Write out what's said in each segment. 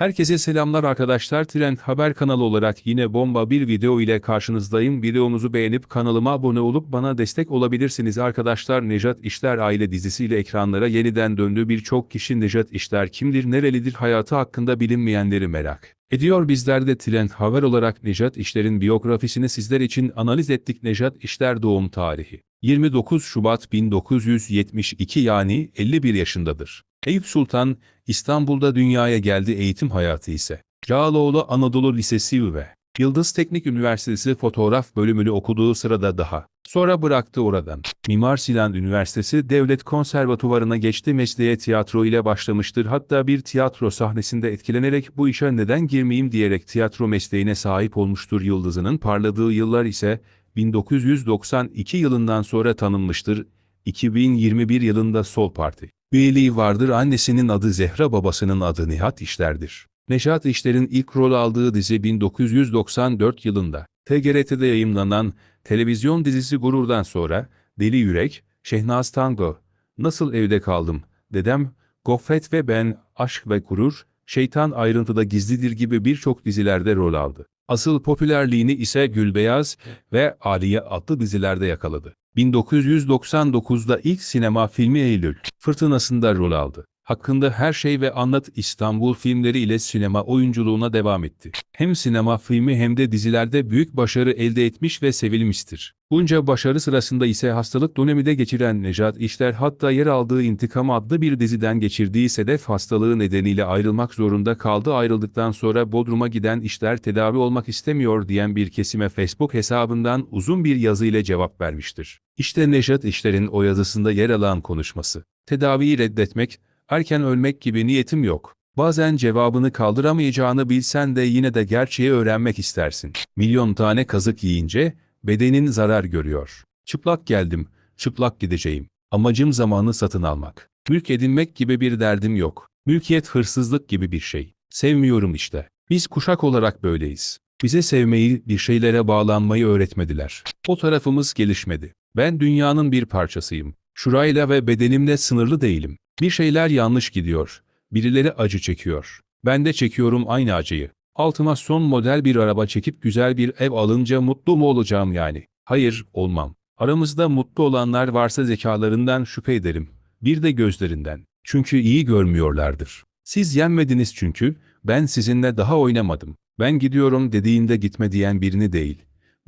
Herkese selamlar arkadaşlar. Trend Haber kanalı olarak yine bomba bir video ile karşınızdayım. Videomuzu beğenip kanalıma abone olup bana destek olabilirsiniz arkadaşlar. Nejat İşler aile dizisiyle ekranlara yeniden döndü. Birçok kişi Nejat İşler kimdir, nerelidir hayatı hakkında bilinmeyenleri merak ediyor. Bizler de Trend Haber olarak Nejat İşler'in biyografisini sizler için analiz ettik. Nejat İşler doğum tarihi 29 Şubat 1972 yani 51 yaşındadır. Eyüp Sultan, İstanbul'da dünyaya geldi eğitim hayatı ise. Cağaloğlu Anadolu Lisesi ve Yıldız Teknik Üniversitesi fotoğraf bölümünü okuduğu sırada daha. Sonra bıraktı oradan. Mimar Sinan Üniversitesi Devlet Konservatuvarına geçti mesleğe tiyatro ile başlamıştır. Hatta bir tiyatro sahnesinde etkilenerek bu işe neden girmeyeyim diyerek tiyatro mesleğine sahip olmuştur. Yıldızının parladığı yıllar ise 1992 yılından sonra tanınmıştır. 2021 yılında Sol Parti üyeliği vardır. Annesinin adı Zehra, babasının adı Nihat İşler'dir. Neşat İşler'in ilk rol aldığı dizi 1994 yılında TGRT'de yayımlanan televizyon dizisi Gurur'dan sonra Deli Yürek, Şehnaz Tango, Nasıl Evde Kaldım, Dedem, Goffet ve Ben, Aşk ve Gurur, Şeytan Ayrıntıda Gizlidir gibi birçok dizilerde rol aldı. Asıl popülerliğini ise Gülbeyaz ve Aliye adlı dizilerde yakaladı. 1999'da ilk sinema filmi Eylül Fırtınası'nda rol aldı. Hakkında Her Şey ve Anlat İstanbul filmleri ile sinema oyunculuğuna devam etti. Hem sinema filmi hem de dizilerde büyük başarı elde etmiş ve sevilmiştir. Bunca başarı sırasında ise hastalık dönemi de geçiren Nejat İşler hatta yer aldığı İntikam adlı bir diziden geçirdiği sedef hastalığı nedeniyle ayrılmak zorunda kaldı. Ayrıldıktan sonra Bodrum'a giden İşler tedavi olmak istemiyor diyen bir kesime Facebook hesabından uzun bir yazı ile cevap vermiştir. İşte Nejat İşler'in o yazısında yer alan konuşması. Tedaviyi reddetmek, erken ölmek gibi niyetim yok. Bazen cevabını kaldıramayacağını bilsen de yine de gerçeği öğrenmek istersin. Milyon tane kazık yiyince bedenin zarar görüyor. Çıplak geldim, çıplak gideceğim. Amacım zamanı satın almak. Mülk edinmek gibi bir derdim yok. Mülkiyet hırsızlık gibi bir şey. Sevmiyorum işte. Biz kuşak olarak böyleyiz. Bize sevmeyi, bir şeylere bağlanmayı öğretmediler. O tarafımız gelişmedi. Ben dünyanın bir parçasıyım. Şurayla ve bedenimle sınırlı değilim. Bir şeyler yanlış gidiyor. Birileri acı çekiyor. Ben de çekiyorum aynı acıyı. Altıma son model bir araba çekip güzel bir ev alınca mutlu mu olacağım yani? Hayır, olmam. Aramızda mutlu olanlar varsa zekalarından şüphe ederim. Bir de gözlerinden. Çünkü iyi görmüyorlardır. Siz yenmediniz çünkü, ben sizinle daha oynamadım. Ben gidiyorum dediğinde gitme diyen birini değil.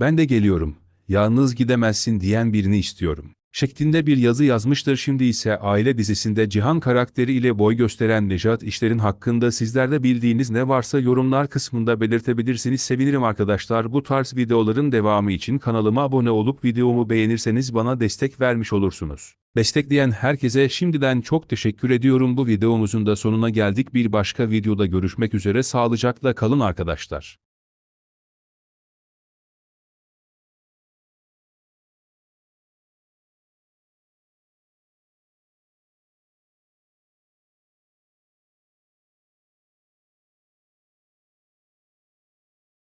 Ben de geliyorum, yalnız gidemezsin diyen birini istiyorum şeklinde bir yazı yazmıştır. Şimdi ise aile dizisinde Cihan karakteri ile boy gösteren Nejat İşler'in hakkında sizlerde bildiğiniz ne varsa yorumlar kısmında belirtebilirsiniz. Sevinirim arkadaşlar. Bu tarz videoların devamı için kanalıma abone olup videomu beğenirseniz bana destek vermiş olursunuz. Destekleyen herkese şimdiden çok teşekkür ediyorum. Bu videomuzun da sonuna geldik. Bir başka videoda görüşmek üzere. Sağlıcakla kalın arkadaşlar.